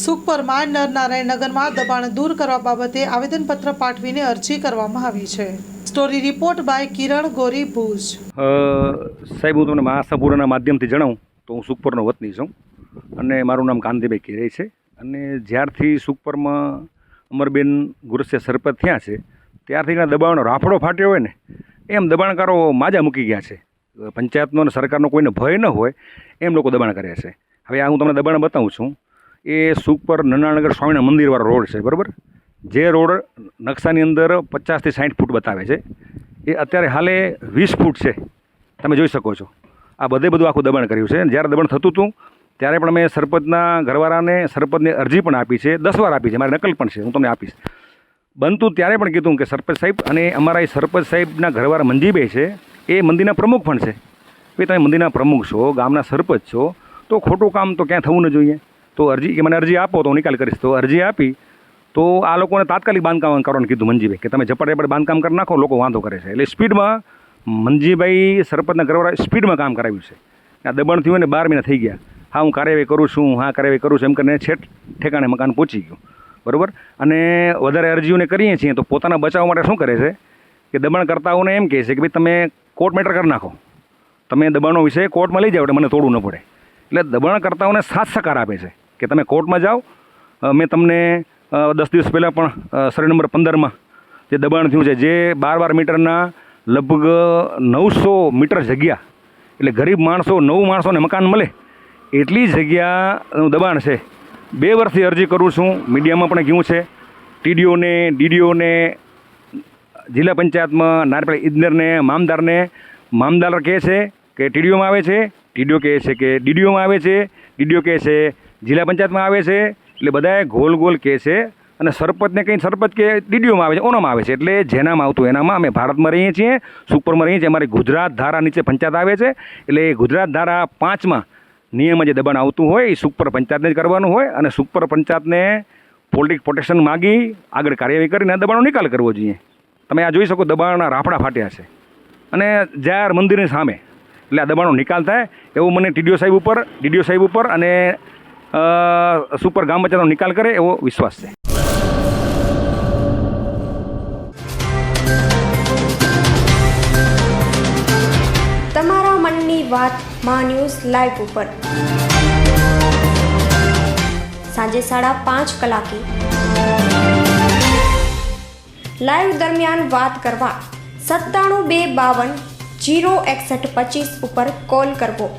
સુખપરમાં નરનારાયણ નગરમાં દબાણ દૂર કરવા બાબતે આવેદનપત્ર પાઠવીને અરજી કરવામાં આવી છે. સ્ટોરી રિપોર્ટ બાય કિરણ ગોરી ભુજ. સાહેબ, હું તમને મહાસપૂર્ણના માધ્યમથી જણાવું તો હું સુખપરનો વતની છું અને મારું નામ કાંતિભાઈ કેરે છે અને જ્યારથી સુખપરમાં અમરબેન ગુરસે સરપંચ થયા છે, ત્યારથી એના દબાણનો રાફડો ફાટ્યો હોય ને, એમ દબાણકારો માજા મૂકી ગયા છે. પંચાયતનો અને સરકારનો કોઈને ભય ન હોય એમ લોકો દબાણ કરે છે. હવે આ હું તમને દબાણ બતાવું છું. એ સુપર નનાનગર સ્વામીના મંદિરવાળો રોડ છે, બરાબર? જે રોડ નકશાની અંદર પચાસથી સાઠ ફૂટ બતાવે છે. એ અત્યારે હાલે વીસ ફૂટ છે. તમે જોઈ શકો છો. આ બધે બધું આખું દબાણ કર્યું છે. જ્યારે દબાણ થતું હતું, ત્યારે પણ મેં સરપંચના ઘરવાળાને સરપંચને અરજી પણ આપી છે. દસ વાર આપી છે. મારી નકલ પણ છે. હું તમને આપીશ. બનતું ત્યારે પણ કીધું કે સરપંચ સાહેબ અને અમારા એ સરપંચ સાહેબના ઘરવાળા મંજીભાઈ છે. એ મંદિરના પ્રમુખ પણ છે. ભાઈ, તમે મંદિરના પ્રમુખ છો, ગામના સરપંચ છો, તો ખોટું કામ તો ક્યાં થવું ન જોઈએ? તો અરજી કે મને અરજી આપો તો હું નિકાલ કરીશ. તો અરજી આપી, તો આ લોકોને તાત્કાલિક બાંધકામ કરવાનું કીધું મંજીભાઈ, કે તમે ઝપટ ઝપટ બાંધકામ કરી નાખો, લોકો વાંધો કરે છે. એટલે સ્પીડમાં મંજીભાઈ સરપંચના ઘરવાળા સ્પીડમાં કામ કરાવ્યું છે. આ દબાણ થયું ને બાર મહિના થઈ ગયા. હા, હું કાર્યવાહી કરું છું, હા કાર્યવાહી કરું છું, એમ કરીને છેટ ઠેકાણે મકાન પહોંચી ગયું. બરાબર? અને વધારે અરજીઓને કરીએ છીએ તો પોતાના બચાવ માટે શું કરે છે? કે દબાણ કરતાઓને એમ કહે છે કે ભાઈ, તમે કોર્ટ મેટર કરી નાખો. તમે દબાણનો વિષય કોર્ટમાં લઈ જાઓ એટલે મને તોડવું ન પડે. એટલે દબાણકર્તાઓને સાથ સહકાર આપે છે. કે તમે કોર્ટમાં જાઓ. મેં તમને દસ દિવસ પહેલાં પણ સર્વે નંબર પંદરમાં જે દબાણ થયું છે, જે બાર બાર મીટરના લગભગ નવસો મીટર જગ્યા, એટલે ગરીબ માણસો, નવ માણસોને મકાન મળે, એટલી જગ્યાનું દબાણ છે. બે વર્ષથી અરજી કરું છું, મીડિયામાં પણ કહ્યું છે, ટીડીઓને, ડીડીઓને, જિલ્લા પંચાયતમાં નારપેલ ઇજનેરને મામદારને, મામદાર કહે છે કે ટીડીઓમાં આવે છે, ટીડીઓ કહે છે કે ડીડીઓમાં આવે છે, ડીડીઓ કહે છે જિલ્લા પંચાયતમાં આવે છે, એટલે બધાએ ગોલ ગોલ કહે છે અને સરપંચને કંઈ સરપંચ કે ડીડીઓમાં આવે છે, ઓનામાં આવે છે. એટલે જેનામાં આવતું એનામાં અમે ભારતમાં રહીએ છીએ, સુપરમાં રહીએ છીએ. અમારી ગુજરાત ધારા નીચે પંચાયત આવે છે, એટલે ગુજરાત ધારા પાંચમાં નિયમમાં જે દબાણ આવતું હોય, એ સુપર પંચાયતને જ કરવાનું હોય અને સુપર પંચાયતને પોલિટિક પ્રોટેક્શન માગી આગળ કાર્યવાહી કરીને દબાણનો નિકાલ કરવો જોઈએ. તમે આ જોઈ શકો દબાણના રાફડા ફાટ્યા છે. અને જાહેર મંદિરની સામે. એટલે આ દબાણનો નિકાલ થાય એવું મને ટીડીઓ સાહેબ ઉપર, ડીડીઓ સાહેબ ઉપર અને સુપર ગામ બચાવનો નિકાલ કરે એવો વિશ્વાસ છે. તમારા મનની વાત મા ન્યૂઝ લાઈવ ઉપર. સાંજે સાડા પાંચ કલાકે. લાઈવ દરમિયાન વાત કરવા સત્તાણું બે બાવન જીરો એકસઠ પચીસ ઉપર કોલ કરવો.